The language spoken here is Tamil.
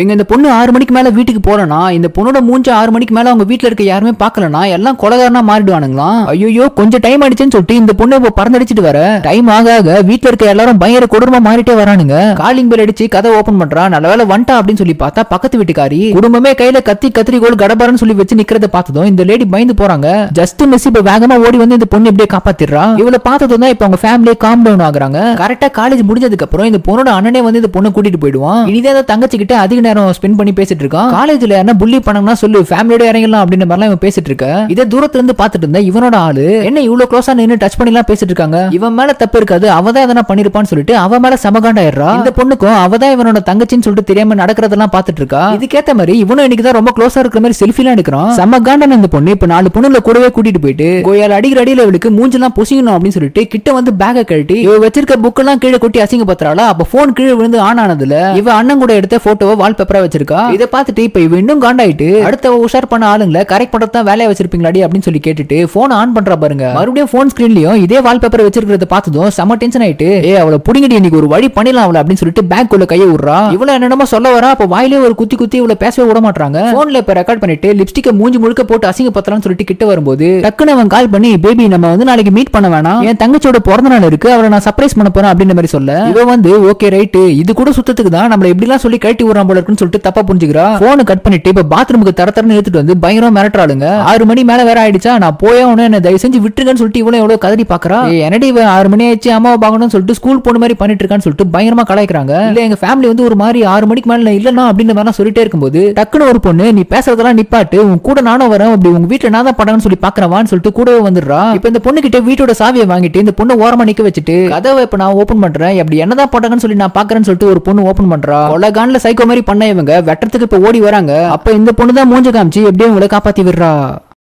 எங்க இந்த பொண்ணு ஆறு மணிக்கு மேல வீட்டுக்கு போறனா இந்த பொண்ணோட மூஞ்சி ஆறு மணிக்கு மேல அவங்க வீட்டில் இருக்க யாருமே பார்க்கலனா எல்லாம் கொலகாரனா மாறிடுவானுங்களா? ஐயோ கொஞ்சம் டைம் ஆயிடுச்சுன்னு சொல்லிட்டு இந்த பொண்ணு இப்போ பறந்தடிச்சிட்டு வர. டைம் ஆக ஆக வீட்டில் இருக்க எல்லாரும் பயங்கர கொடூரமா மாறிட்டே வரானுங்க. காலிங் பெல் அடிச்சு கதை ஓபன் பண்றா நல்ல வேலை வண்டா அப்படின்னு சொல்லி பார்த்தா பக்கத்து வீட்டுக்காரி குடும்பமே கையில கத்தி கத்திரிக்கோள் கடபாரன்னு சொல்லி வச்சு நிக்கிறத பார்த்ததும் இந்த லேடி பயந்து போறாங்க. ஜஸ்ட் மிஸ் இப்ப வேகமா ஓடி வந்து இந்த பொண்ணு இப்படியே காப்பாத்திடுறா. இவளை பார்த்ததும் தான் இப்ப அவங்க ஃபேமிலியே காம் டவுன் ஆகுறாங்க. கரெக்டா காலேஜ் முடிஞ்சதுக்கு அப்புறம் இந்த பொண்ணோட அண்ணனே வந்து இந்த பொண்ணை கூட்டிட்டு போயிடுவான். இனிதான் அந்த தங்கச்சி கிட்ட அதிக நேரம் ஸ்பெண்ட் பண்ணி பேசிட்டு இருக்கான். காலேஜ்ல என்ன புள்ளி பண்ணணும்னா சொல்லு ஃபேமிலியோட இறங்கலாம் அப்படின்ற மாதிரிலாம் இவன் பேசிட்டு இருக்க. இதே தூரத்துல இருந்து பார்த்துட்டு இருந்தா இவனோட ஆளு என்ன இவ்வளவு க்ளோஸா நின்று டச் பண்ணிலாம் பேசிட்டு இருக்காங்க? இவன் மேல தப்பு இருக்காது அவ தான் எதனா பண்ணிருப்பான்னு சொல்லிட்டு அவ மேல சமகாண்டாயிடுறா இந்த பொண்ணுக்கும் அவ தான் இவனோட தங்கச்சின்னு சொல்லிட்டு தெரியாம நடக்கிறதெல்லாம் பார்த்துட்டு இருக்கா? இதுக்கேத்த மாதிரி இவனும் இன்னைக்கு தான் ரொம்ப க்ளோஸா இருக்கிற மாதிரி செல்ஃபிலாம் எடுக்கிறான். சமகாண்டான இந்த பொண்ணு இப்ப நாலு பொண்ணுல கூடவே கூட்டிட்டு போயிட்டு கோயால் அடிக்கிற அடியில இவளுக்கு மூஞ்செல்லாம் பொசிக்கணும் அப்படின்னு சொல்லிட்டு கிட்ட வந்து பேக கழட்டி இவ வச்சிருக்க புக்கெல்லாம் கீழே கொட்டி அசிங்கப்படுத்துறாளா? அப்ப போன் கீழே விழுந்து ஆன் ஆனதுல இவ அண்ணன் கூட எடுத்த போட்டோவை வால் பேப்பரா வச்சிருக்கா? இதை பார்த்துட்டு இப்ப இவ இன்னும் காண்டாயிட்டு அடுத்த உஷார் பண்ண ஆளுங்களை கரெக்ட் பண்றது தான் வேலையா வச்சிருப்பீங்களாடி அப்படின்னு சொல்லி கேட்டுட்டு போன் ஆன் பண்றா பாருங்க. மறுபடியும் போன் ஸ்கிரீன்லயும் இதே வால் பேப்பர் வச்சிருக்கிறத பார்த்ததும் செம டென்ஷன் ஆயிட்டு ஏ அவளை புடிங்கடி இன்னைக்கு ஒரு வழி பண்ணிடலாம் அவளை அப்படின்னு சொல்லிட்டு பேக் உள்ள கையை விடுறா இவ்வளவு என்னென்னமோ சொல்ல வரா அப்ப வாயிலே ஒரு குத்தி குத்தி இவளை பேசவே விட மாட்டாங்க போன்ல இப்ப ரெக்கார்ட் பண்ணிட்டு லிப்ஸ்டிக்கை மூஞ்சி முழுக்க போட்டு அசிங்கப்படுத்தலாம்னு சொல்லிட்டு கிட்ட வரும்போது டக்குன்னு அவன் கால் பண்ணி பேபி நம்ம வந்து நாளைக்கு மீட் பண்ண வேணாம். என் தங்கச்சியோட பிறந்த நாள் இருக்கு அவளை நான் சர்ப்ரைஸ் பண்ண போறேன் அப்படின்ற மாதிரி சொல்ல இவ வந்து ஓகே ரைட்டு இது கூட சுத்தத்துக்கு தான் நம்மள எப்படிலாம் சொல்லி கழட்டி விடுறான் போல இருக்குன்னு சொல்லிட்டு தப்பா புரிஞ்சுக்கிறா. போன கட் பண்ணிட்டு இப்ப பாத்ரூமுக்கு தர தரன்னு எடுத்துட்டு வந்து பயங்கரமா மிரட்டுறாளுங்க ஆறு மணி மேல வேற ஆயிடுச்சா? நான் போயே உடனே என்ன தயவு செஞ்சு விட்டுருங்கன்னு சொல்லிட்டு இவ்வளவு எவ்வளவு கதறி பாக்குறா? என்னடி ஆறு மணி ஆயிடுச்சு அம்மாவை பார்க்கணும்னு சொல்லிட்டு ஸ்கூல் போன மாதிரி பண்ணிட்டு இருக்கான்னு சொல்லிட்டு பயங்கரமா கலாய்க்கிறாங்க. இல்ல எங்க ஃபேமிலி வந்து ஒரு மாதிரி ஆறு மணிக்கு மேல இல்லன்னா அப்படின்னு மாதிரி சொல்லிட்டே இருக்கும்போது டக்குன்னு ஒரு பொண்ணு நீ பேசுறதெல்லாம் நிப்பாட்டு உன் கூட நானும் வரேன் அப்படி உங்க வீட்டுல நான் தான் படம்னு சொல்லி பாக்குறவான்னு சொல்லிட்டு கூடவே வந்துடுறா. இப்ப இந்த பொண்ணு கிட்ட வீட்டோட சாவியை வாங்கிட்டு இந்த பொண்ணு ஓரமா நிக்க வச்சுட்டு கதவை இப்ப நான் ஓபன் பண்றேன் அப்படி என்னதான் பண்றாங்கன்னு சொல்லி நான் பாக்குறேன்னு சொல்லிட்டு ஒரு பொண்ணு ஓபன் பண்றா. கொலகான்ல சைக்கோ மாதிரி பண்ண இவங்க வெட்டத்துக்கு இப்ப ஓடி வராங்க. அப்ப இந்த பொண்ணு தான் மூஞ்ச காமிச்சு எப்படியும் உங்களை காப்பாத்தி விடுறா.